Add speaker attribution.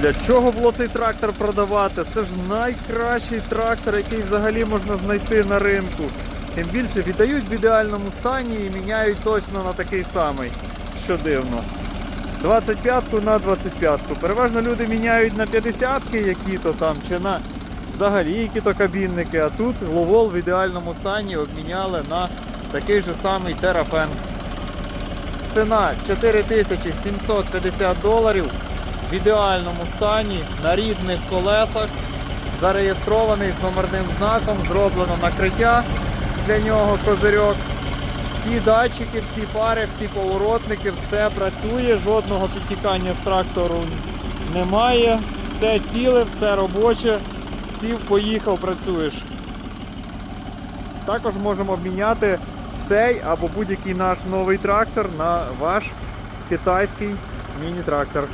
Speaker 1: Для чого було цей трактор продавати? Це ж найкращий трактор, який взагалі можна знайти на ринку. Тим більше віддають в ідеальному стані і міняють точно на такий самий, що дивно. 25-ку на 25-ку. Переважно люди міняють на 50-ки які-то там, чи на взагалі які-то кабінники, а тут ловол в ідеальному стані обміняли на такий же самий терафен. Ціна 4750 доларів в ідеальному стані на рідних колесах. Зареєстрований з номерним знаком, зроблено накриття для нього козирьок. Всі датчики, всі пари, всі поворотники, все працює, жодного підтікання з трактору немає. Все ціле, все робоче. Сів, поїхав, працюєш. Також можемо обміняти цей або будь-який наш новий трактор на ваш китайський міні-трактор.